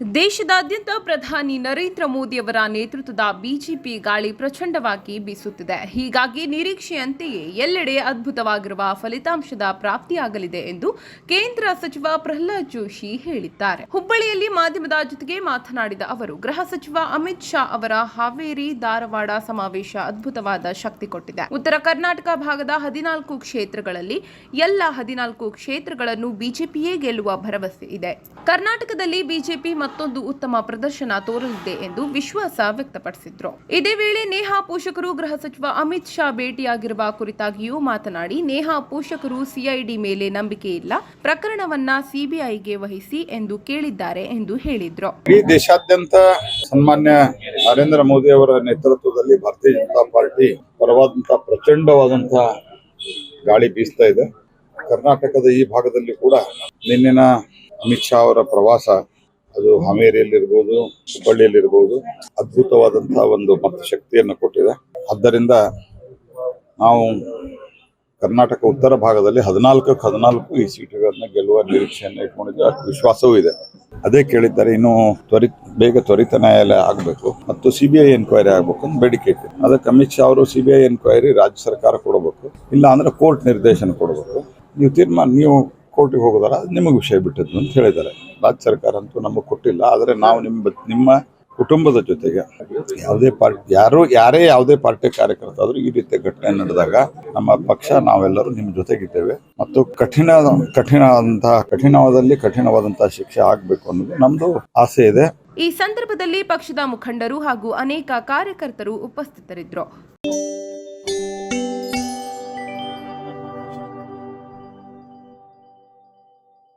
ದೇಶದಾದ್ಯಂತ ಪ್ರಧಾನಿ ನರೇಂದ್ರ ಮೋದಿಯವರ ನೇತೃತ್ವದ ಬಿಜೆಪಿ ಗಾಳಿ ಪ್ರಚಂಡವಾಗಿ ಬೀಸುತ್ತಿದೆ. ಹೀಗಾಗಿ ನಿರೀಕ್ಷೆಯಂತೆಯೇ ಎಲ್ಲೆಡೆ ಅದ್ಭುತವಾಗಿರುವ ಫಲಿತಾಂಶದ ಪ್ರಾಪ್ತಿಯಾಗಲಿದೆ ಎಂದು ಕೇಂದ್ರ ಸಚಿವ ಪ್ರಹ್ಲಾದ್ ಜೋಶಿ ಹೇಳಿದ್ದಾರೆ. ಹುಬ್ಬಳ್ಳಿಯಲ್ಲಿ ಮಾಧ್ಯಮದ ಜೊತೆಗೆ ಮಾತನಾಡಿದ ಅವರು, ಗೃಹ ಸಚಿವ ಅಮಿತ್ ಶಾ ಅವರ ಹಾವೇರಿ ಧಾರವಾಡ ಸಮಾವೇಶ ಅದ್ಭುತವಾದ ಶಕ್ತಿ ಕೊಟ್ಟಿದೆ. ಉತ್ತರ ಕರ್ನಾಟಕ ಭಾಗದ ಹದಿನಾಲ್ಕು ಕ್ಷೇತ್ರಗಳಲ್ಲಿ ಎಲ್ಲ ಹದಿನಾಲ್ಕು ಕ್ಷೇತ್ರಗಳನ್ನು ಬಿಜೆಪಿಯೇ ಗೆಲ್ಲುವ ಭರವಸೆ ಇದೆ. ಕರ್ನಾಟಕದಲ್ಲಿ ಬಿಜೆಪಿ ಮತ್ತೊಂದು ಉತ್ತಮ ಪ್ರದರ್ಶನ ತೋರಲಿದೆ ಎಂದು ವಿಶ್ವಾಸ ವ್ಯಕ್ತಪಡಿಸಿದ್ರು. ಇದೇ ವೇಳೆ ನೇಹಾ ಪೋಷಕರು ಗೃಹ ಸಚಿವ ಅಮಿತ್ ಶಾ ಭೇಟಿಯಾಗಿರುವ ಕುರಿತಾಗಿಯೂ ಮಾತನಾಡಿ, ನೇಹಾ ಪೋಷಕರು ಸಿಐಡಿ ಮೇಲೆ ನಂಬಿಕೆ ಇಲ್ಲ, ಪ್ರಕರಣವನ್ನ ಸಿಬಿಐಗೆ ವಹಿಸಿ ಎಂದು ಕೇಳಿದ್ದಾರೆ ಎಂದು ಹೇಳಿದ್ರು. ದೇಶಾದ್ಯಂತ ಸನ್ಮಾನ್ಯ ನರೇಂದ್ರ ಮೋದಿ ಅವರ ನೇತೃತ್ವದಲ್ಲಿ ಭಾರತೀಯ ಜನತಾ ಪಾರ್ಟಿ ಪರವಾದಂತಹ ಪ್ರಚಂಡವಾದಂತಹ ಗಾಳಿ ಬೀಸ್ತಾ ಇದೆ. ಕರ್ನಾಟಕದ ಈ ಭಾಗದಲ್ಲಿ ಕೂಡ ನಿನ್ನಿನ ಅಮಿತ್ ಶಾ ಅವರ ಪ್ರವಾಸ ಅದು ಹಾವೇರಿಯಲ್ಲಿರ್ಬೋದು, ಹುಬ್ಬಳ್ಳಿಯಲ್ಲಿರ್ಬೋದು, ಅದ್ಭುತವಾದಂತಹ ಒಂದು ಮತ ಶಕ್ತಿಯನ್ನು ಕೊಟ್ಟಿದೆ. ಆದ್ದರಿಂದ ನಾವು ಕರ್ನಾಟಕ ಉತ್ತರ ಭಾಗದಲ್ಲಿ ಹದಿನಾಲ್ಕು ಹದಿನಾಲ್ಕು ಈ ಸೀಟುಗಳನ್ನ ಗೆಲ್ಲುವ ನಿರೀಕ್ಷೆಯನ್ನು ಇಟ್ಕೊಂಡಿದ್ದು ಅಷ್ಟು ವಿಶ್ವಾಸವೂ ಇದೆ. ಅದೇ ಕೇಳಿದ್ದಾರೆ, ಇನ್ನು ತ್ವರಿತ, ಬೇಗ ತ್ವರಿತ ನ್ಯಾಯಾಲಯ ಆಗಬೇಕು ಮತ್ತು ಸಿ ಬಿ ಐ ಎನ್ಕ್ವೈರಿ ಆಗಬೇಕು ಅಂತ ಬೇಡಿಕೆ ಇತ್ತು ಅದಕ್ಕೆ ಅಮಿತ್ ಶಾ ಅವರು ಸಿ ಬಿ ಐ ಎನ್ಕ್ವೈರಿ ರಾಜ್ಯ ಸರ್ಕಾರ ಕೊಡಬೇಕು. ಇಲ್ಲ ಅಂದ್ರೆ ಕೋರ್ಟ್ ನಿರ್ದೇಶನ ಕೊಡಬೇಕು. ನೀವು ತೀರ್ಮಾನ, ನೀವು ಕೋರ್ಟಿಗೆ ಹೋಗೋದಲ್ಲ ನಿಮಗೆ ವಿಷಯ ಬಿಟ್ಟದ್ದು ಅಂತ ಹೇಳಿದ್ದಾರೆ. ರಾಜ್ಯ ಸರ್ಕಾರ ಅಂತೂ ನಮಗೆ ಕೊಟ್ಟಿಲ್ಲ, ಆದರೆ ನಾವು ನಿಮ್ಮ ನಿಮ್ಮ ಕುಟುಂಬದ ಜೊತೆಗೆ ಯಾವುದೇ ಪಾರ್ಟಿ, ಯಾರು, ಯಾರೇ ಯಾವುದೇ ಪಾರ್ಟಿ ಕಾರ್ಯಕರ್ತ ಆದ್ರೂ ಈ ರೀತಿಯ ಘಟನೆ ನಡೆದಾಗ ನಮ್ಮ ಪಕ್ಷ, ನಾವೆಲ್ಲರೂ ನಿಮ್ಮ ಜೊತೆಗಿದ್ದೇವೆ. ಮತ್ತು ಕಠಿಣ ಕಠಿಣವಾದಂತಹ ಕಠಿಣವಾದಲ್ಲಿ ಕಠಿಣವಾದಂತಹ ಶಿಕ್ಷೆ ಆಗಬೇಕು ಅನ್ನೋದು ನಮ್ದು ಆಸೆ ಇದೆ. ಈ ಸಂದರ್ಭದಲ್ಲಿ ಪಕ್ಷದ ಮುಖಂಡರು ಹಾಗೂ ಅನೇಕ ಕಾರ್ಯಕರ್ತರು ಉಪಸ್ಥಿತರಿದ್ದರು.